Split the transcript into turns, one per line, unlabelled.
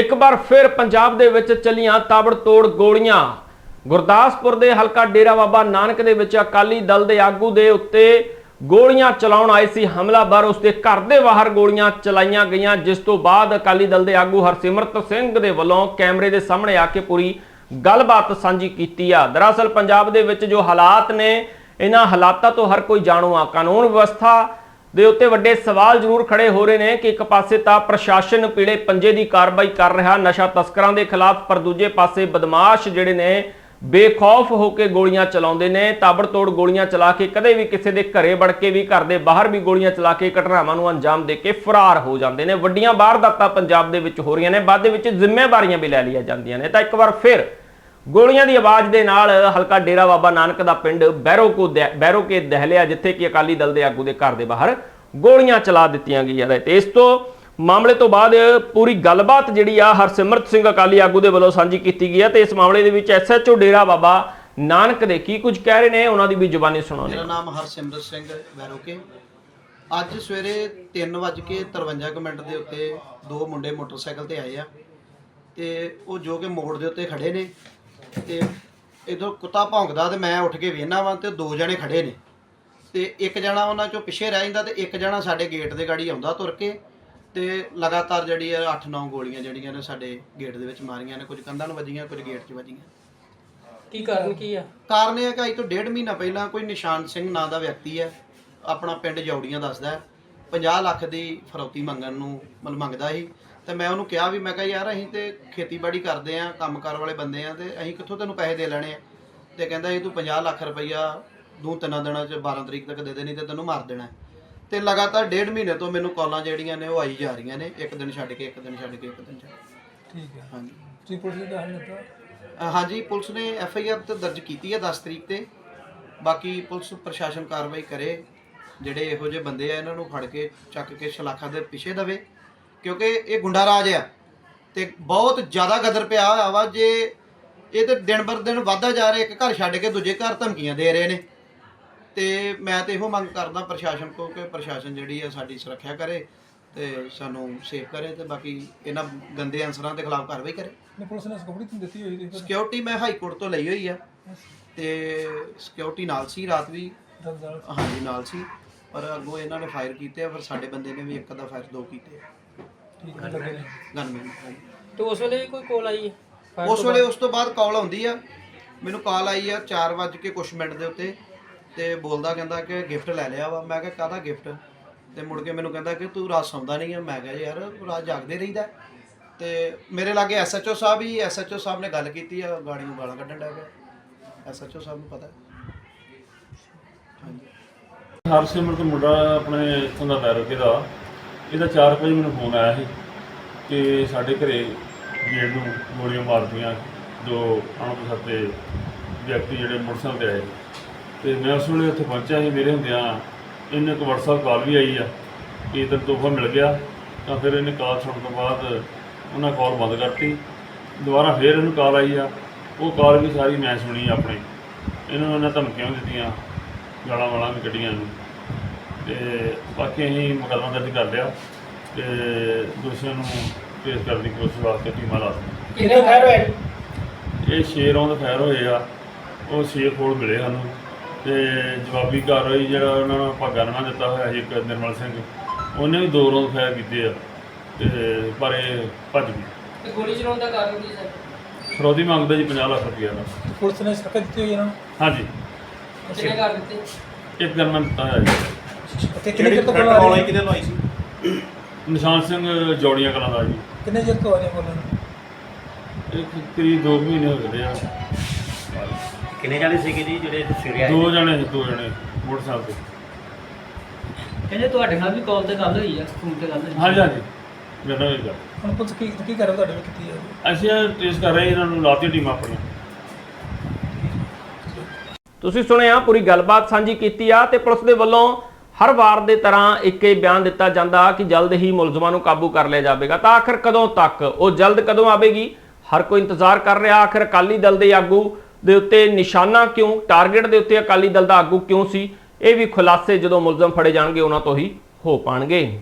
ਇੱਕ ਵਾਰ ਫਿਰ ਪੰਜਾਬ ਦੇ ਵਿੱਚ ਚੱਲੀਆਂ ਤਾਬੜਤੋੜ ਗੋਲੀਆਂ। ਗੁਰਦਾਸਪੁਰ ਦੇ ਹਲਕਾ ਡੇਰਾ ਬਾਬਾ ਨਾਨਕ ਦੇ ਵਿੱਚ ਅਕਾਲੀ ਦਲ ਦੇ ਆਗੂ ਦੇ ਉੱਤੇ ਗੋਲੀਆਂ ਚਲਾਉਣ ਆਏ ਸੀ ਹਮਲਾਵਰ। ਉਸਦੇ ਘਰ ਦੇ ਬਾਹਰ ਗੋਲੀਆਂ ਚਲਾਈਆਂ ਗਈਆਂ, ਜਿਸ ਤੋਂ ਬਾਅਦ ਅਕਾਲੀ ਦਲ ਦੇ ਆਗੂ ਹਰਸਿਮਰਤ ਸਿੰਘ ਦੇ ਵੱਲੋਂ ਕੈਮਰੇ ਦੇ ਸਾਹਮਣੇ ਆ ਕੇ ਪੂਰੀ ਗੱਲਬਾਤ ਸਾਂਝੀ ਕੀਤੀ ਆ। ਦਰਅਸਲ ਪੰਜਾਬ ਦੇ ਵਿੱਚ ਜੋ ਹਾਲਾਤ ਨੇ, ਇਹਨਾਂ ਹਾਲਾਤਾਂ ਤੋਂ ਹਰ ਕੋਈ ਜਾਣੂ ਆ। ਕਾਨੂੰਨ ਵਿਵਸਥਾ ਦੇ ਉੱਤੇ ਵੱਡੇ ਸਵਾਲ ਜ਼ਰੂਰ ਖੜੇ ਹੋ ਰਹੇ ਨੇ ਕਿ ਇੱਕ ਪਾਸੇ ਤਾਂ ਪ੍ਰਸ਼ਾਸਨ ਪੀਲੇ ਪੰਜੇ ਦੀ ਕਾਰਵਾਈ ਕਰ ਰਿਹਾ, ਨਸ਼ਾ ਤਸਕਰਾਂ ਦੇ ਖਿਲਾਫ, ਪਰ ਦੂਜੇ ਪਾਸੇ ਬਦਮਾਸ਼ ਜਿਹੜੇ ਨੇ ਬੇਖੌਫ ਹੋ ਕੇ ਗੋਲੀਆਂ ਚਲਾਉਂਦੇ ਨੇ, ਤਾਬੜਤੋੜ ਗੋਲੀਆਂ ਚਲਾ ਕੇ ਕਦੇ ਵੀ ਕਿਸੇ ਦੇ ਘਰੇ ਵੜ ਕੇ ਵੀ, ਘਰ ਦੇ ਬਾਹਰ ਵੀ ਗੋਲੀਆਂ ਚਲਾ ਕੇ ਘਟਨਾਵਾਂ ਨੂੰ ਅੰਜਾਮ ਦੇ ਕੇ ਫਰਾਰ ਹੋ ਜਾਂਦੇ ਨੇ। ਵੱਡੀਆਂ ਵਾਰਦਾਤਾਂ ਪੰਜਾਬ ਦੇ ਵਿੱਚ ਹੋ ਰਹੀਆਂ ਨੇ, ਬਾਅਦ ਦੇ ਵਿੱਚ ਜ਼ਿੰਮੇਵਾਰੀਆਂ ਵੀ ਲੈ ਲਈਆਂ ਜਾਂਦੀਆਂ ਨੇ। ਤਾਂ ਇੱਕ ਵਾਰ ਫਿਰ ਗੋਲੀਆਂ ਦੀ ਆਵਾਜ਼ ਦੇ ਨਾਲ ਹਲਕਾ ਡੇਰਾ ਬਾਬਾ ਨਾਨਕ ਦਾ ਪਿੰਡ ਬੈਰੋ ਕੋ ਦਹਿਲਿਆ, ਜਿੱਥੇ ਕਿ ਅਕਾਲੀ ਦਲ ਦੇ ਆਗੂ ਦੇ ਘਰ ਦੇ ਬਾਹਰ ਗੋਲੀਆਂ ਚਲਾ ਦਿੱਤੀਆਂ ਗਈਆਂ ਨੇ। ਤੇ ਇਸ ਤੋਂ ਮਾਮਲੇ ਤੋਂ ਬਾਅਦ ਪੂਰੀ ਗੱਲਬਾਤ ਜਿਹੜੀ ਆ ਹਰਸਿਮਰਤ ਸਿੰਘ ਅਕਾਲੀ ਆਗੂ ਦੇ ਵੱਲੋਂ ਸਾਂਝੀ ਕੀਤੀ ਗਈ ਹੈ ਤੇ ਇਸ ਮਾਮਲੇ ਦੇ ਵਿੱਚ ਐਸਐਚਓ ਡੇਰਾ ਬਾਬਾ ਨਾਨਕ ਦੇ ਕੀ ਕੁਝ ਕਹਿ ਰਹੇ ਨੇ, ਉਹਨਾਂ ਦੀ ਵੀ ਜ਼ੁਬਾਨੀ ਸੁਣਾਉਂਦੇ
ਮੇਰਾ ਨਾਮ ਹਰਸਿਮਰਤ ਸਿੰਘ ਬੈਰੋਕੇ। ਅੱਜ ਸਵੇਰੇ 3:53 ਕੁ ਮਿੰਟ ਦੇ ਉੱਤੇ ਦੋ ਮੁੰਡੇ ਮੋਟਰਸਾਈਕਲ ਤੇ ਆਏ ਆ ਤੇ ਉਹ ਜੋ ਕਿ ਮੋੜ ਦੇ ਉੱਤੇ ਖੜੇ ਨੇ। ਤੇ ਇਧਰ ਕੁੱਤਾ ਭੌਂਕਦਾ ਤੇ ਮੈਂ ਉੱਠ ਕੇ ਵੇਖਣਾ ਵਾਂ ਤੇ ਦੋ ਜਣੇ ਖੜੇ ਨੇ। ਤੇ ਇੱਕ ਜਣਾ ਉਹਨਾਂ ਚੋਂ ਪਿੱਛੇ ਰਹਿ ਜਾਂਦਾ ਤੇ ਇੱਕ ਜਣਾ ਸਾਡੇ ਗੇਟ ਦੇ ਗਾੜੀ ਆਉਂਦਾ ਤੁਰ ਕੇ ਤੇ ਲਗਾਤਾਰ ਜਿਹੜੀ ਆ 8-9 ਗੋਲੀਆਂ ਜਿਹੜੀਆਂ ਨੇ ਸਾਡੇ ਗੇਟ ਦੇ ਵਿੱਚ ਮਾਰੀਆਂ ਨੇ ਕੁਝ ਕੰਧਾਂ ਨੂੰ ਵੱਜੀਆਂ ਕੁਝ ਗੇਟ 'ਚ ਵੱਜੀਆਂ।
ਕੀ ਕਾਰਨ ਕੀ ਆ?
ਕਾਰਨ ਇਹ ਹੈ ਕਿ ਅੱਜ ਤੋਂ ਡੇਢ ਮਹੀਨਾ ਪਹਿਲਾਂ ਕੋਈ ਨਿਸ਼ਾਨ ਸਿੰਘ ਨਾਂ ਦਾ ਵਿਅਕਤੀ ਹੈ ਆਪਣਾ ਪਿੰਡ ਜੌੜੀਆਂ ਦੱਸਦਾ ਹੈ। 50 ਲੱਖ ਦੀ ਫਰੌਤੀ ਮੰਗਣ ਨੂੰ ਮਤਲਬ ਮੰਗਦਾ ਸੀ। ਤੇ ਮੈਂ ਉਹਨੂੰ ਕਿਹਾ ਵੀ ਮੈਂ ਕਿਹਾ ਯਾਰ ਅਸੀਂ ਤੇ ਖੇਤੀਬਾੜੀ ਕਰਦੇ ਆਂ ਕੰਮਕਾਰ ਵਾਲੇ ਬੰਦੇ ਆਂ ਤੇ ਅਸੀਂ ਕਿੱਥੋਂ ਤੈਨੂੰ ਪੈਸੇ ਦੇ ਲੈਣੇ ਆ? ਤੇ ਕਹਿੰਦਾ ਇਹ ਤੂੰ 50 ਲੱਖ ਰੁਪਈਆ ਦੂ ਤਿੰਨਾਂ ਦਿਨਾਂ ਚ 12 ਤਰੀਕ ਤੱਕ ਦੇ ਦੇ ਨਹੀਂ ਤੇ ਤੈਨੂੰ ਮਾਰ ਦੇਣਾ। ਤੇ ਲਗਾਤਾਰ ਡੇਢ ਮਹੀਨੇ ਤੋਂ ਮੈਨੂੰ ਕਾਲਾਂ ਜਿਹੜੀਆਂ ਨੇ ਉਹ ਆਈ ਜਾ ਰਹੀਆਂ ਨੇ ਇੱਕ ਦਿਨ ਛੱਡ ਕੇ ਇੱਕ ਦਿਨ ਛੱਡ ਕੇ ਇੱਕ ਦਿਨ ਛੱਡ ਕੇ।
ਠੀਕ ਹੈ।
ਹਾਂਜੀ।
ਤੁਸੀਂ ਪੁਲਿਸ ਨੂੰ ਦੱਸ ਦਿੱਤਾ?
ਅ, ਹਾਂਜੀ ਪੁਲਿਸ ਨੇ ਐਫ ਆਈ ਆਰ ਤੇ ਦਰਜ ਕੀਤੀ ਹੈ 10 ਤਰੀਕ ਤੇ। ਬਾਕੀ ਪੁਲਿਸ ਪ੍ਰਸ਼ਾਸਨ ਕਾਰਵਾਈ ਕਰੇ। ਜਿਹੜੇ ਇਹੋ ਜਿਹੇ ਬੰਦੇ ਆ ਇਹਨਾਂ ਨੂੰ ਫੜ ਕੇ ਚੱਕ ਕੇ ਸ਼ਲਾਖਾ ਦੇ ਪਿੱਛੇ ਦਵੇ ਕਿਉਂਕਿ ਇਹ ਗੁੰਡਾ ਰਾਜ ਆ ਤੇ ਬਹੁਤ ਜ਼ਿਆਦਾ ਗਦਰ ਪਿਆ ਹੋਇਆ ਵਾ ਜੇ ਇਹ ਤੇ ਦਿਨ ਬਰ ਦਿਨ ਵਧਦਾ ਜਾ ਰਿਹਾ ਇੱਕ ਘਰ ਛੱਡ ਕੇ ਦੂਜੇ ਘਰ ਧਮਕੀਆਂ ਦੇ ਰਹੇ ਨੇ। ਤੇ ਮੈਂ ਤੇ ਇਹੋ ਮੰਗ ਕਰਦਾ ਪ੍ਰਸ਼ਾਸਨ ਕੋ ਕਿ ਪ੍ਰਸ਼ਾਸਨ ਜਿਹੜੀ ਆ ਸਾਡੀ ਸੁਰੱਖਿਆ ਕਰੇ ਤੇ ਸਾਨੂੰ ਸੇਫ ਕਰੇ ਤੇ ਬਾਕੀ ਇਹਨਾਂ ਗੰਦੇ ਅਨਸਰਾਂ ਦੇ ਖਿਲਾਫ ਕਾਰਵਾਈ ਕਰੇ।
ਨੇ ਪੁਲਿਸ ਨੇ ਸਕੂਟਰੀ ਤੁਹਾਨੂੰ ਦਿੱਤੀ ਹੋਈ ਸੀ।
ਸਿਕਿਉਰਿਟੀ ਮੈਂ ਹਾਈ ਕੋਰਟ ਤੋਂ ਲਈ ਹੋਈ ਆ। ਤੇ ਸਿਕਿਉਰਿਟੀ ਨਾਲ ਸੀ ਰਾਤ ਵੀ। ਹਾਂਜੀ ਨਾਲ ਸੀ। ਪਰ ਅੱਗੋਂ ਇਹਨਾਂ ਨੇ ਫਾਇਰ ਕੀਤੇ ਆ ਪਰ ਸਾਡੇ ਬੰਦੇ ਨੇ ਵੀ ਇੱਕ ਦਾ ਫਾਇਰ ਦੋ ਕੀਤੇ
ਠੀਕ ਹੈ ਲੱਗੇ ਨੇ।
ਗਨਮੈਨ
ਤੇ ਉਸ ਵੇਲੇ ਵੀ ਕੋਈ ਕੋਲ ਆਈ ਹੈ? Fire
ਉਸ
ਤੋਂ
ਵੇਲੇ ਉਸ ਤੋਂ ਬਾਅਦ ਕਾਲ ਆਉਂਦੀ ਆ। ਮੈਨੂੰ ਕਾਲ ਆਈ ਆ 4 ਵਜੇ ਕੇ ਕੁਛ ਮਿੰਟ ਦੇ ਉੱਤੇ ਤੇ ਬੋਲਦਾ ਕਹਿੰਦਾ ਕਿ ਗਿਫਟ ਲੈ ਲਿਆ ਵਾ। ਮੈਂ ਕਿਹਾ ਕਾਹਦਾ ਗਿਫਟ ਤੇ ਮੁੜ ਕੇ ਮੈਨੂੰ ਕਹਿੰਦਾ ਕਿ ਤੂੰ ਰਾਤ ਸੌਂਦਾ ਨਹੀਂ ਆ। ਮੈਂ ਕਿਹਾ ਯਾਰ ਰਾਤ ਜਾਗਦੇ ਰਹੀਦਾ। ਤੇ ਮੇਰੇ ਲਾਗੇ ਐਸਐਚਓ ਸਾਹਿਬ ਹੀ ਐਸਐਚਓ ਸਾਹਿਬ ਨੇ ਗੱਲ ਕੀਤੀ ਆ। ਗਾੜੀ ਨੂੰ ਗਾਲਾਂ ਕੱਢਣ ਲੱਗ ਪਿਆ। ਐਸਐਚਓ ਸਾਹਿਬ ਨੂੰ ਪਤਾ? ਹਾਂਜੀ।
ਹਰਸਿਮਰਤ ਮੁੰਡਾ ਆਪਣੇ ਇੱਥੋਂ ਦਾ ਬੈਰੋਕੇ ਦਾ। ਇਹਦਾ 4 ਵਜੇ ਮੈਨੂੰ ਫੋਨ ਆਇਆ ਸੀ ਕਿ ਸਾਡੇ ਘਰੇ ਗੇਟ ਨੂੰ ਗੋਲੀਆਂ ਮਾਰਦੀਆਂ ਜੋ ਅਣਪਛਾਤੇ ਵਿਅਕਤੀ ਜਿਹੜੇ ਮੋਟਰਸਾਈਕਲ ਤੇ ਆਏ। ਤੇ ਮੈਂ ਉਸ ਵੇਲੇ ਉੱਥੇ ਪਹੁੰਚਿਆ ਸੀ, ਮੇਰੇ ਹੁੰਦਿਆਂ ਇਹਨੇ ਇੱਕ WhatsApp ਕਾਲ ਵੀ ਆਈ ਆ ਕਿ ਇਧਰ ਤੋਹਫਾ ਮਿਲ ਗਿਆ। ਤਾਂ ਫਿਰ ਇਹਨੇ ਕਾਲ ਸੁਣਨ ਤੋਂ ਬਾਅਦ ਉਹਨਾਂ ਕਾਲ ਬੰਦ ਕਰਤੀ। ਦੁਬਾਰਾ ਫਿਰ ਇਹਨੂੰ ਕਾਲ ਆਈ ਆ। ਉਹ ਕਾਲ ਵੀ ਸਾਰੀ ਮੈਂ ਸੁਣੀ ਆਪਣੇ। ਇਹਨਾਂ ਨੂੰ ਉਹਨਾਂ ਧਮਕੀਆਂ ਵੀ ਦਿੱਤੀਆਂ। ਗਾਲਾਂ ਵਾਲਾਂ ਵੀ ਕੱਢੀਆਂ ਨੂੰ। ਤੇ ਬਾਕੀ ਅਸੀਂ ਮੁਕੱਦਮਾ ਦਰਜ ਕਰ ਲਿਆ ਤੇ ਦੋਸ਼ੀਆਂ ਨੂੰ ਕੇਸ ਕਰਨ ਦੀ ਕੋਸ਼ਿਸ਼ ਵਾਸਤੇ ਟੀਮਾਂ ਲਾ ਦਿੱਤੀਆਂ।
ਕਿੰਨੇ ਫਾਇਰ ਹੋਏ?
ਇਹ ਸ਼ੇਰਾਂ ਦੇ ਫੈਰ ਹੋਏ ਆ। ਉਹ ਸ਼ੇਰ ਕੋਲ ਮਿਲੇ ਸਾਨੂੰ। ਤੇ ਜਵਾਬੀ ਕਾਰਵਾਈ ਜਿਹੜਾ ਉਹਨਾਂ ਨੂੰ ਆਪਾਂ ਗਨਮਾ ਦਿੱਤਾ ਹੋਇਆ ਸੀ ਇੱਕ ਨਿਰਮਲ ਸਿੰਘ ਉਹਨੇ ਵੀ ਦੋ ਰੌਂਦ ਫਾਇਰ ਕੀਤੇ ਆ। ਤੇ ਪਰ ਇਹ ਭੱਜ ਗਈ
ਤੇ ਗੋਲੀ ਚਲਾਉਣ ਦਾ ਕਾਰਨ ਕੀ ਸਰ?
ਫਰੋਦੀ ਮੰਗਦਾ ਜੀ 50 ਲੱਖ ਰੁਪਏ ਦਾ।
ਪੁਲਿਸ ਨੇ ਸਰਕਤ ਦਿੱਤੀ ਹੋਈ ਇਹਨਾਂ ਨੂੰ?
ਹਾਂਜੀ।
ਕਿੰਨੇ ਕਰ ਦਿੱਤੇ?
ਇੱਕ ਗਨਮਾ ਦਿੱਤਾ ਹੋਇਆ ਜੀ।
ਤੇ ਕਿੰਨੇ ਚਿਰ ਤੋਂ ਬੁਲਾ ਰਹੇ
ਕਿਹਦੇ ਲਵਾਈ ਸੀ?
ਨਿਸ਼ਾਨ ਸਿੰਘ ਜੋੜੀਆਂ ਕਲਾਂ ਦਾ ਜੀ।
ਕਿੰਨੇ ਚਿਰ ਤੋਂ ਆ ਰਹੇ ਬੋਲਣ?
ਇੱਕ ਕਰੀਬ 2 ਮਹੀਨੇ ਹੋ ਗਏ ਆ।
ਕਿੰਨੇ ਜਾਣੇ ਸੀਗੇ ਜੀ ਜਿਹੜੇ ਸਵੇਰੇ ਆਏ?
ਦੋ ਜਣੇ ਦੋ ਜਣੇ ਮੋਟਰਸਾਈਕਲ ਤੇ।
ਕਹਿੰਦੇ ਤੁਹਾਡੇ ਨਾਲ ਵੀ ਕਾਲ ਤੇ ਗੱਲ ਹੋਈ ਆ ਫੋਨ ਤੇ ਗੱਲ ਹੋਈ।
ਹਾਂਜੀ ਹਾਂਜੀ। ਮੇਰੇ ਨਾਲ ਇਹ ਗੱਲ
ਹੁਣ ਪੁਲਿਸ ਕੀ ਕੀ ਕਰ ਰਹੀ ਤੁਹਾਡੇ ਵਿੱਚ ਕੀਤੀ ਹੈ?
ਅਸੀਂ ਟ੍ਰੇਸ ਕਰ ਰਹੇ ਇਹਨਾਂ ਨੂੰ ਲਾਤੀ ਟੀਮ ਆਪਣੀ
ਤੁਸੀਂ ਸੁਣਿਆ, ਪੂਰੀ ਗੱਲਬਾਤ ਸਾਂਝੀ ਕੀਤੀ ਆ ਤੇ ਪੁਲਿਸ ਦੇ ਵੱਲੋਂ ਹਰ ਵਾਰ ਦੇ ਤਰ੍ਹਾਂ ਇੱਕ ਹੀ ਬਿਆਨ ਦਿੱਤਾ ਜਾਂਦਾ ਕਿ ਜਲਦ ਹੀ ਮੁਲਜ਼ਮਾਂ ਨੂੰ ਕਾਬੂ ਕਰ ਲਿਆ ਜਾਵੇਗਾ। ਤਾਂ ਆਖਰ ਕਦੋਂ ਤੱਕ ਉਹ ਜਲਦ ਕਦੋਂ ਆਵੇਗੀ? ਹਰ ਕੋਈ ਇੰਤਜ਼ਾਰ ਕਰ ਰਿਹਾ। ਆਖਰ ਅਕਾਲੀ ਦਲ ਦੇ ਆਗੂ ਦੇ ਉੱਤੇ ਨਿਸ਼ਾਨਾ ਕਿਉਂ? ਟਾਰਗੇਟ ਦੇ ਉੱਤੇ ਅਕਾਲੀ ਦਲ ਦਾ ਆਗੂ ਕਿਉਂ ਸੀ? ਇਹ ਵੀ ਖੁਲਾਸੇ ਜਦੋਂ ਮੁਲਜ਼ਮ ਫੜੇ ਜਾਣਗੇ, ਉਹਨਾਂ ਤੋਂ ਹੀ ਹੋ ਪਾਣਗੇ।